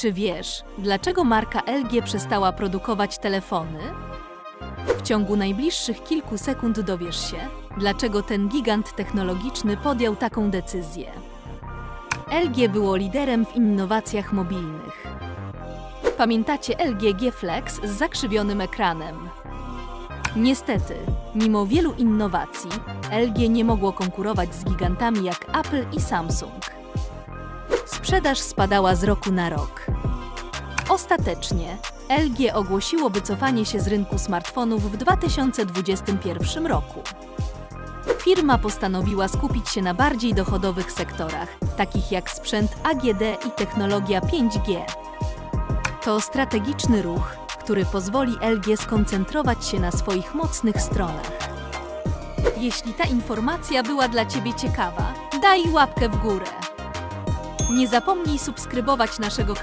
Czy wiesz, dlaczego marka LG przestała produkować telefony? W ciągu najbliższych kilku sekund dowiesz się, dlaczego ten gigant technologiczny podjął taką decyzję. LG było liderem w innowacjach mobilnych. Pamiętacie LG G Flex z zakrzywionym ekranem? Niestety, mimo wielu innowacji, LG nie mogło konkurować z gigantami jak Apple i Samsung. Sprzedaż spadała z roku na rok. Ostatecznie LG ogłosiło wycofanie się z rynku smartfonów w 2021 roku. Firma postanowiła skupić się na bardziej dochodowych sektorach, takich jak sprzęt AGD i technologia 5G. To strategiczny ruch, który pozwoli LG skoncentrować się na swoich mocnych stronach. Jeśli ta informacja była dla Ciebie ciekawa, daj łapkę w górę. Nie zapomnij subskrybować naszego kanału.